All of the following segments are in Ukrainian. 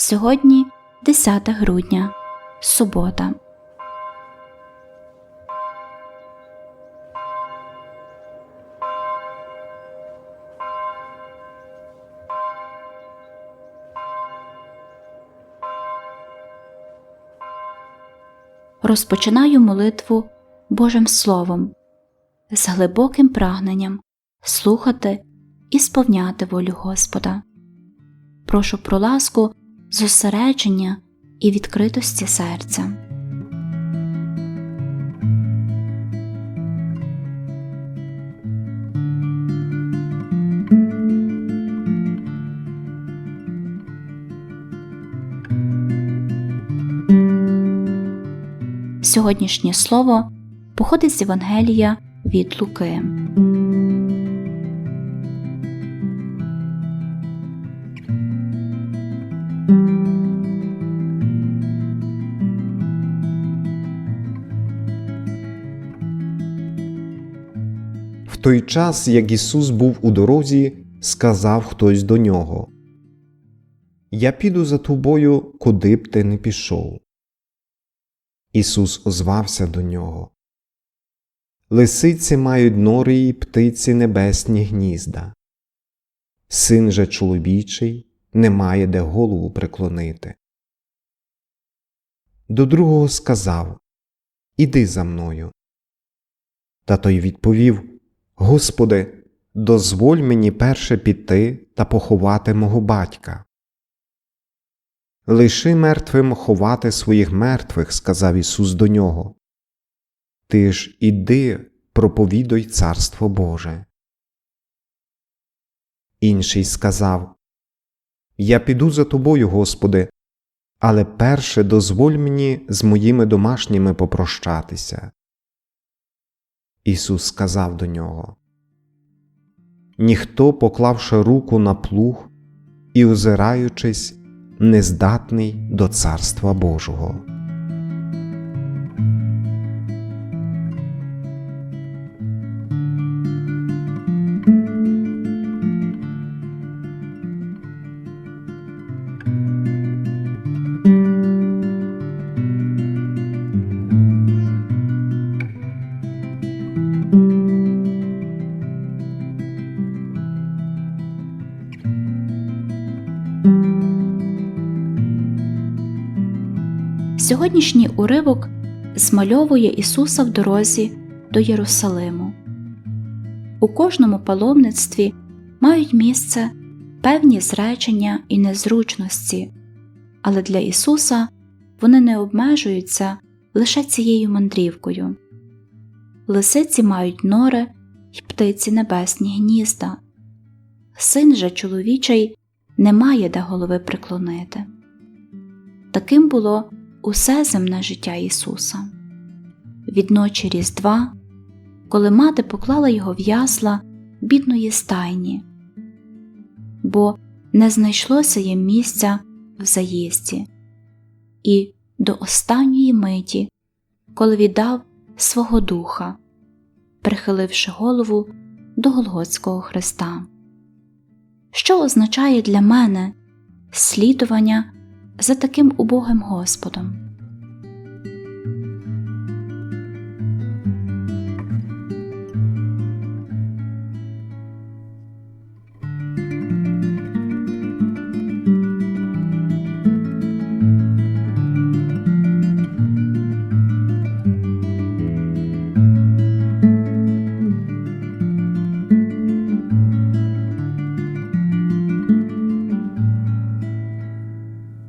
Сьогодні 10 грудня, субота. Розпочинаю молитву Божим Словом з глибоким прагненням слухати і сповняти волю Господа. Прошу про ласку зосередження і відкритості серця. Сьогоднішнє слово походить з Євангелія від Луки. В той час, як Ісус був у дорозі, сказав хтось до нього Я піду за тобою, куди б ти не пішов. Ісус озвався до нього. Лисиці мають нори і птиці небесні гнізда. Син же чоловічий не має де голову преклонити. До другого сказав Іди за мною. Та той відповів Господи, дозволь мені перше піти та поховати мого батька. Лиши мертвим ховати своїх мертвих, сказав Ісус до нього. Ти ж іди, проповідуй Царство Боже. Інший сказав Я піду за тобою, Господи, але перше дозволь мені з моїми домашніми попрощатися. Ісус сказав до нього Ніхто, поклавши руку на плуг і озираючись, не здатний до Царства Божого. Сьогоднішній уривок змальовує Ісуса в дорозі до Єрусалиму. У кожному паломництві мають місце певні зречення і незручності, але для Ісуса вони не обмежуються лише цією мандрівкою. Лисиці мають нори й птиці небесні гнізда, син же чоловічий не має де голови приклонити. Таким було усе земне життя Ісуса. Від ночі Різдва, коли мати поклала його в ясла бідної стайні, бо не знайшлося їм місця в заїзді, і до останньої миті, коли віддав свого духа, прихиливши голову до Голготського Христа. Що означає для мене слідування за таким убогим Господом.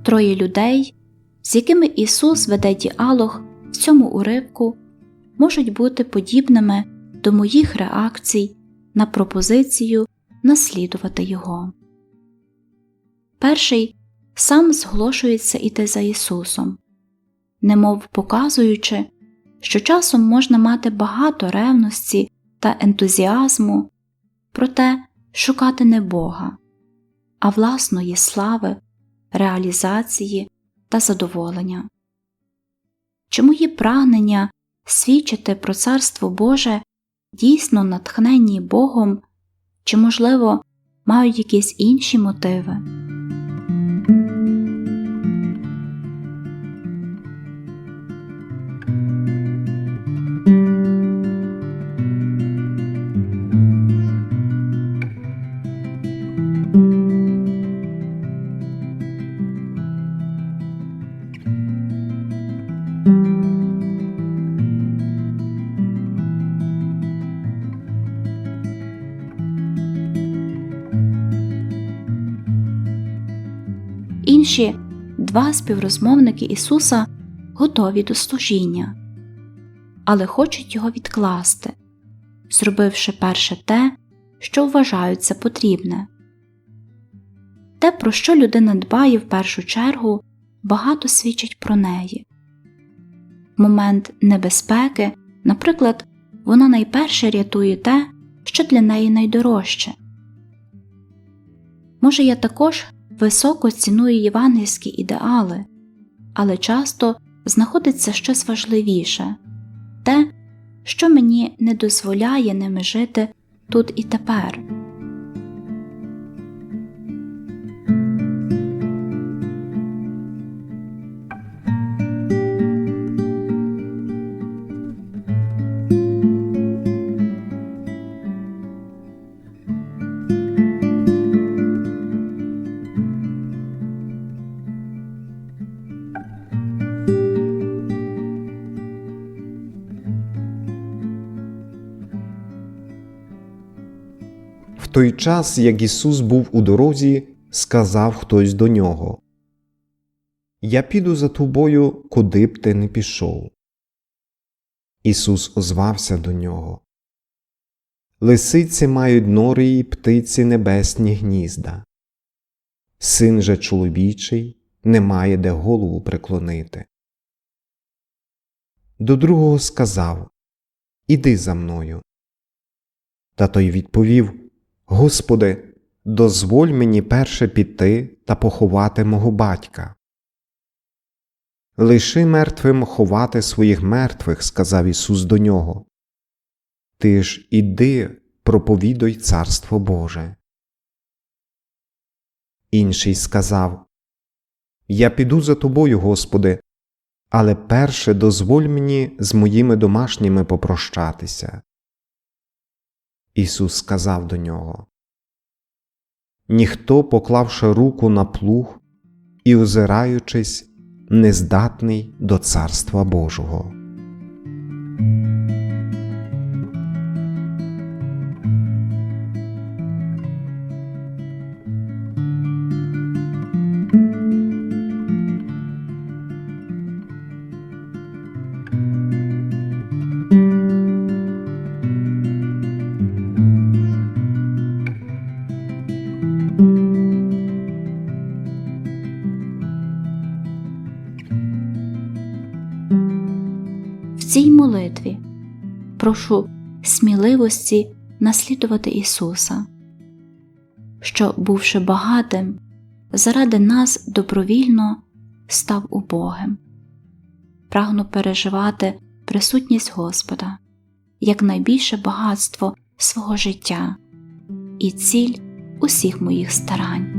Троє людей, з якими Ісус веде діалог в цьому уривку, можуть бути подібними до моїх реакцій на пропозицію наслідувати Його. Перший сам зголошується іти за Ісусом, немов показуючи, що часом можна мати багато ревності та ентузіазму, проте шукати не Бога, а власної слави реалізації та задоволення. Чи мої прагнення свідчити про Царство Боже дійсно натхненні Богом, чи, можливо, мають якісь інші мотиви? Інші два співрозмовники Ісуса готові до служіння, але хочуть його відкласти, зробивши перше те, що вважають за потрібне. Те, про що людина дбає в першу чергу, багато свідчить про неї. Момент небезпеки, наприклад, вона найперше рятує те, що для неї найдорожче. Може, я також високо ціную євангельські ідеали, але часто знаходиться щось важливіше те, що мені не дозволяє ними жити тут і тепер. Той час, як Ісус був у дорозі, сказав хтось до нього Я піду за тобою, куди б ти не пішов. Ісус озвався до нього. Лисиці мають нори і птиці небесні гнізда. Син же чоловічий не має де голову преклонити. До другого сказав Іди за мною. Та той відповів Господи, дозволь мені перше піти та поховати мого батька. Лиши мертвим ховати своїх мертвих, сказав Ісус до нього. Ти ж іди, проповідуй Царство Боже. Інший сказав Я піду за тобою, Господи, але перше дозволь мені з моїми домашніми попрощатися. Ісус сказав до нього Ніхто, поклавши руку на плуг і озираючись, не здатний до Царства Божого. В цій молитві прошу сміливості наслідувати Ісуса, що, бувши багатим, заради нас добровільно став убогим. Прагну переживати присутність Господа як найбільше багатство свого життя і ціль усіх моїх старань.